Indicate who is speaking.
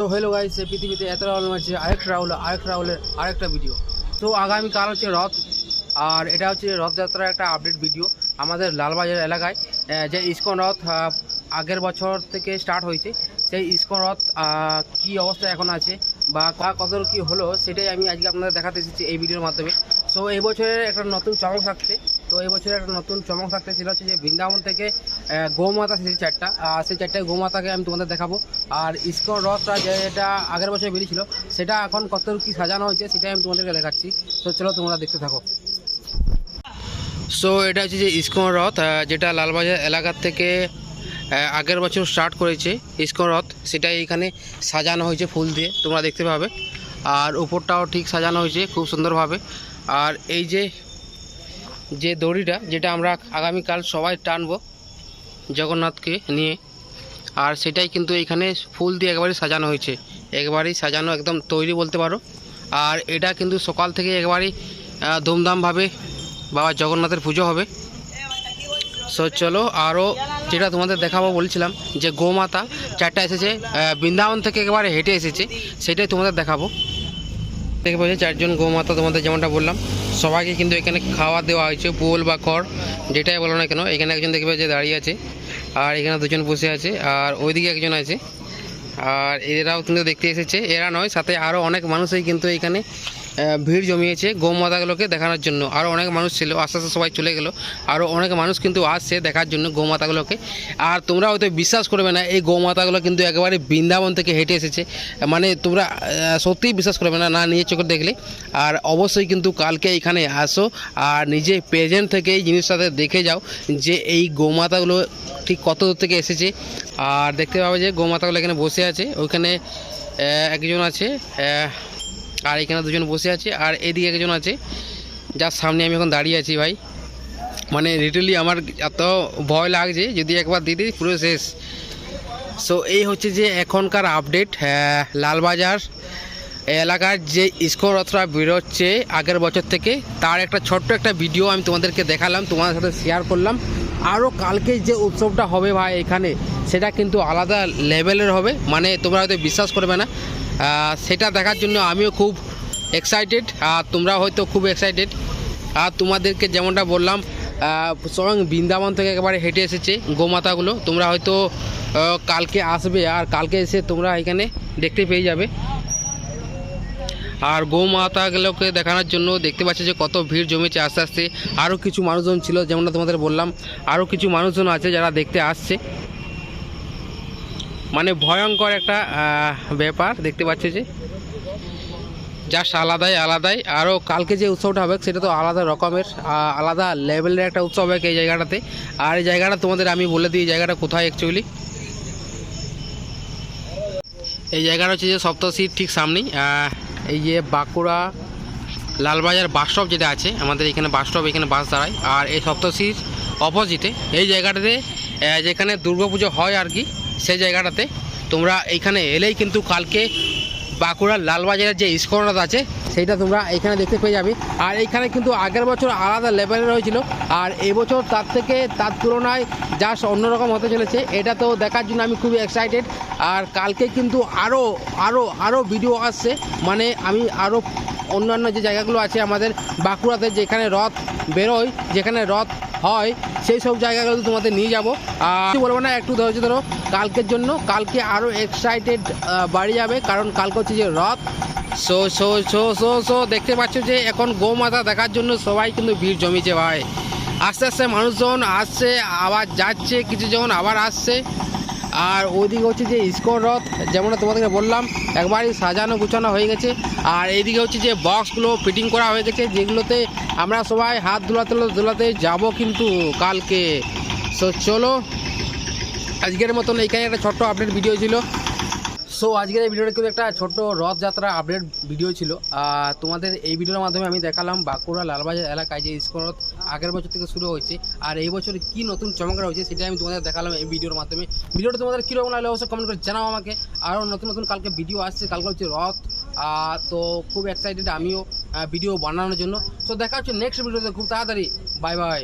Speaker 1: তো hello guy সে পৃথিবীতে এত রাহুল আছে। আরেক রাহুল আরেক রাহুলের আরেকটা ভিডিও তো আগামীকাল হচ্ছে রথ, আর এটা হচ্ছে রথযাত্রার একটা আপডেট ভিডিও আমাদের লালবাজার এলাকায়। যে ইস্কন রথ আগের বছর থেকে স্টার্ট হয়েছে। সেই ইস্কন রথ কী কি অবস্থা এখন আছে? বা কা- কত কি হলো সেটাই আমি আজকে আপনাদের দেখাতে এসেছি এই ভিডিওর মাধ্যমে। সো এই বছরের একটা নতুন চমক থাকছে। তো এই বছরের একটা নতুন চমক থাকছে সেটা হচ্ছে যে বৃন্দাবন থেকে গৌমাতা সেই চারটা। আর সেই চারটা গৌমাতাকে আমি তোমাদের দেখাবো। আর ইস্কন রথটা যেটা আগের বছর বেরিয়েছিল, সেটা এখন কত কি সাজানো হয়েছে সেটাই আমি তোমাদেরকে দেখাচ্ছি। তো চলো তোমরা দেখতে থাকো। সো এটা হচ্ছে যে ইস্কন রথ যেটা লালবাজার এলাকার থেকে আগের বছর স্টার্ট করেছে ইস্কন রথ সেটা এখানে সাজানো হয়েছে ফুল দিয়ে, তোমরা দেখতে পাবে। আর উপরটাও ঠিক সাজানো হয়েছে খুব সুন্দরভাবে। আর এই যে যে দড়িটা, যেটা আমরা আগামীকাল সবাই টানবো জগন্নাথকে নিয়ে, আর সেটাই কিন্তু এখানে ফুল দিয়ে একেবারে সাজানো হয়েছে। একবারেই সাজানো একদম তৈরি বলতে পারো। আর এটা কিন্তু সকাল থেকে একবারেই ধুমধামভাবে বাবা জগন্নাথের পুজো হবে। সো চলো আরও যেটা তোমাদের দেখাবো বলছিলাম, যে গোমাতা, চারটা এসেছে বৃন্দাবন থেকে একেবারে হেঁটে এসেছে, সেটাই তোমাদের দেখাবো। দেখতে পাচ্ছি চারজন গোমাতা তোমাদের যেমনটা বললাম, সবাইকে কিন্তু এখানে খাওয়া দেওয়া হয়েছে পোল বা খড়, যেটাই বলো না কেন, এখানে একজন দেখবে যে দাঁড়িয়ে আছে, আর এখানে দুজন বসে আছে, আর ওইদিকে একজন আছে, আর এরাও কিন্তু দেখতে এসেছে, এরা নয়, সাথে আরও অনেক মানুষই কিন্তু এখানে ভিড় জমিয়েছে গোমাতাগুলোকে দেখানোর জন্য। আরও অনেক মানুষ ছিল, আস্তে আস্তে সবাই চলে গেলো। আরও অনেক মানুষ কিন্তু আসছে দেখার জন্য গোমাতাগুলোকে। আর তোমরা হয়তো বিশ্বাস করবে না, এই গোমাতাগুলো কিন্তু একেবারে বৃন্দাবন থেকে হেঁটে এসেছে। মানে তোমরা সত্যিই বিশ্বাস করবে না না, নিজের চোখে দেখলে। আর অবশ্যই কিন্তু কালকে এখানে আসো আর নিজে প্রেজেন্ট থেকে এই জিনিসটাতে দেখে যাও যে এই গোমাতাগুলো ঠিক কত দূর থেকে এসেছে। আর দেখতে পাবে যে গোমাতাগুলো এখানে বসে আছে ওইখানে একজন আছে আর এখানে দুজন বসে আছে, আর এদিকে একজন আছে। যার সামনে আমি এখন দাঁড়িয়ে আছি ভাই। মানে লিটারলি আমার এত ভয় লাগছে, যদি একবার দিদি পুরো শেষ। সো এই হচ্ছে যে এখনকার আপডেট লালবাজার এলাকার যে ইস্কন রথটা বেরোচ্ছে আগের বছর থেকে, তার একটা ছোট্ট একটা ভিডিও আমি তোমাদেরকে দেখালাম, তোমাদের সাথে শেয়ার করলাম। আরও কালকে যে উৎসবটা হবে ভাই এখানে, সেটা কিন্তু আলাদা লেভেলের হবে। মানে তোমরা হয়তো বিশ্বাস করবে না সেটা দেখার জন্য আমিও খুব এক্সাইটেড আর তোমরা হয়তো খুব এক্সাইটেড আর তোমাদেরকে যেমনটা বললাম স্বয়ং বৃন্দাবন থেকে একেবারে হেঁটে এসেছে গোমাতাগুলো। তোমরা হয়তো কালকে আসবে, আর কালকে এসে তোমরা এখানে দেখতে পেয়ে যাবে। আর গৌমাতাগুলোকে দেখানোর জন্য দেখতে পাচ্ছি যে কত ভিড় জমেছে আস্তে আস্তে। আরও কিছু মানুষজন ছিল, যেমনটা তোমাদের বললাম, আরও কিছু মানুষজন আছে যারা দেখতে আসছে। মানে ভয়ঙ্কর একটা ব্যাপার, দেখতে পাচ্ছি যে। জাস্ট আলাদাই আলাদাই। আরও কালকে যে উৎসবটা হবে, সেটা তো আলাদা রকমের আলাদা লেভেলের একটা উৎসব হবে এই জায়গাটাতে। আর এই জায়গাটা তোমাদের আমি বলে দিই জায়গাটা কোথায় অ্যাকচুয়ালি এই জায়গাটা হচ্ছে যে সপ্তশীর ঠিক সামনেই। এই যে বাঁকুড়া লালবাজার বাস স্টপ যেটা আছে, আমাদের এখানে বাস স্টপ, এখানে বাস দাঁড়ায়। আর এই সপ্তশীর অপোজিটে এই জায়গাটাতে যেখানে দুর্গাপুজো হয় আর কি সেই জায়গাটাতে তোমরা এইখানে এলেই কিন্তু কালকে বাঁকুড়ার লালবাজারের যে ইস্করনাথ আছে, সেইটা তোমরা এখানে দেখতে পেয়ে যাবে। আর এইখানে কিন্তু আগের বছর আলাদা লেভেলের হয়েছিল, আর এবছর তার থেকে তার তুলনায় জাস্ট অন্যরকম হতে চলেছে। এটা তো দেখার জন্য আমি খুবই এক্সাইটেড আর কালকে কিন্তু আরও আরও আরও ভিডিও আসছে। মানে আমি আরও অন্যান্য যে জায়গাগুলো আছে আমাদের বাঁকুড়াতে যেখানে রথ বেরোয়, যেখানে রথ হয়, সেই সব জায়গাগুলো তোমাদের নিয়ে যাব। আর বলব না, একটু ধৈর্য ধরো। কালকের জন্য, কালকে আরও এক্সাইটেড বাড়ি যাবে। কারণ কালকে হচ্ছে যে Rath. So so so so so দেখতে পাচ্ছ যে এখন গোমাতা দেখার জন্য সবাই কিন্তু ভিড় জমিছে ভাই। আস্তে আস্তে মানুষজন আসছে, আবার যাচ্ছে কিছু যখন আবার আসছে। আর ওইদিকে হচ্ছে যে ইস্কন রথ যেমন তোমাদেরকে বললাম, একবারই সাজানো গুছানো হয়ে গেছে। আর এইদিকে হচ্ছে যে বক্সগুলো ফিটিং করা হয়ে গেছে, যেগুলোতে আমরা সবাই হাত ধুলাতে ধুলাতে যাব কিন্তু কালকে। সো চলো, আজকের মতন এইখানে একটা ছোট্ট আপডেট ভিডিও ছিল। সো আজকের এই ভিডিওটা কিন্তু একটা ছোট্ট রথযাত্রা আপডেট ভিডিও ছিল। আর তোমাদের এই ভিডিওর মাধ্যমে আমি দেখালাম বাঁকুড়া লালবাজার এলাকায় যে ইস্কন রথ আগের বছর থেকে শুরু হয়েছে আর এই বছর কি নতুন চমক হয়েছে সেটা আমি তোমাদের দেখালাম এই ভিডিওর মাধ্যমে। ভিডিওটা তোমাদের কীরকম লাগলে অবশ্যই কমেন্ট করে জানাও আমাকে। আরও নতুন নতুন কালকে ভিডিও আসছে, কালকে হচ্ছে রথ। তো খুব এক্সাইটেড আমিও। ভিডিও বানানোর জন্য। সো দেখা হচ্ছে নেক্সট ভিডিওতে খুব তাড়াতাড়ি। Bye bye